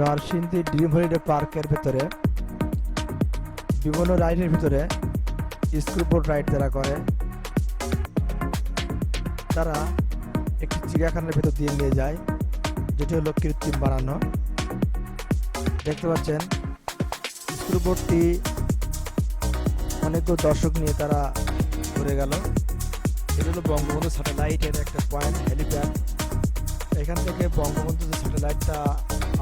Narsingdi dream holiday পার্কের ভেতরে, বিভিন্ন রাইডের ভিতরে স্কুল বোট রাইড যারা করে। তারা একটি চিড়িয়াখানার ভেতর দিয়ে নিয়ে যায়, যেটি হলো কৃত্রিম বানানো। দেখতে পাচ্ছেন, স্কুল বোটটি অনেকগুলো দর্শক নিয়ে তারা ঘুরে গেল। এটা হলো বঙ্গবন্ধু স্যাটেলাইটের একটা পয়েন্ট, হেলিপ্যাড। এখান থেকে বঙ্গবন্ধু যে স্যাটেলাইটটা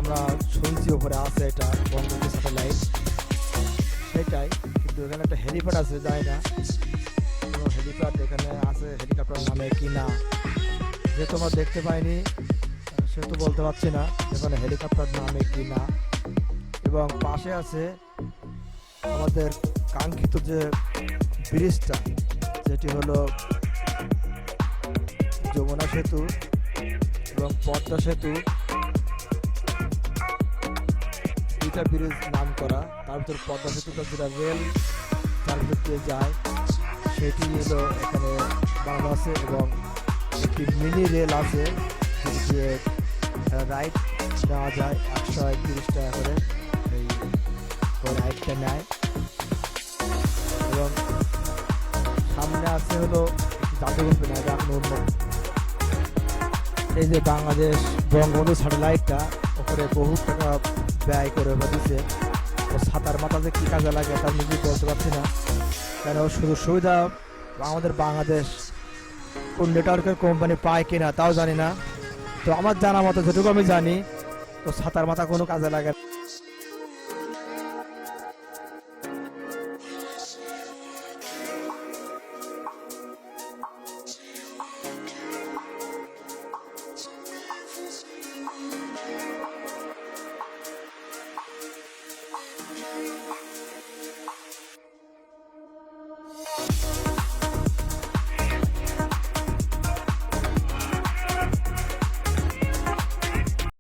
আমরা শুনছি, ওপরে আছে এটা বঙ্গবন্ধু স্যাটেলাইট। সেটাই, কিন্তু এখানে একটা হেলিপ্যাড আছে যায় না। কোনো হেলিপ্যাড এখানে আছে, হেলিকপ্টার নামে কি না যেহেতু আমরা দেখতে পাইনি সেহেতু বলতে পারছি না, এখানে হেলিকপ্টার নামে কি না। এবং পাশে আছে আমাদের কাঙ্ক্ষিত যে ব্রিজটা, যেটি হলো যমুনা সেতু। এবং পদ্মা সেতু দুইটা ব্রিজ নাম করা। তার ভিতর পদ্মা সেতুটা যেটা রেল তার ভিতর দিয়ে যায়। সেটি হলো এখানে বানানো আছে এবং একটি মিনি রেল আছে যে রাইড নেওয়া যায় একশো একত্রিশ টাকা করে। এই রাইডটা নেয়। এবং সামনে আছে হলো জাদুঘর বিনা এখন উন্নত এই যে বাংলাদেশ বঙ্গবন্ধু স্যাটেলাইটটা ওপরে বহু টাকা ব্যয় করে দিচ্ছে ও সাঁতার মাথা যে কী কাজে লাগে তার নিজেই বলতে পারছি না কেন শুধু সুবিধা আমাদের বাংলাদেশ কোন নেটওয়ার্কের কোম্পানি পায় কিনা তাও জানি না তো আমার জানা মতো যেটুকু আমি জানি তো সাঁতার মাথা কোনো কাজে লাগে না।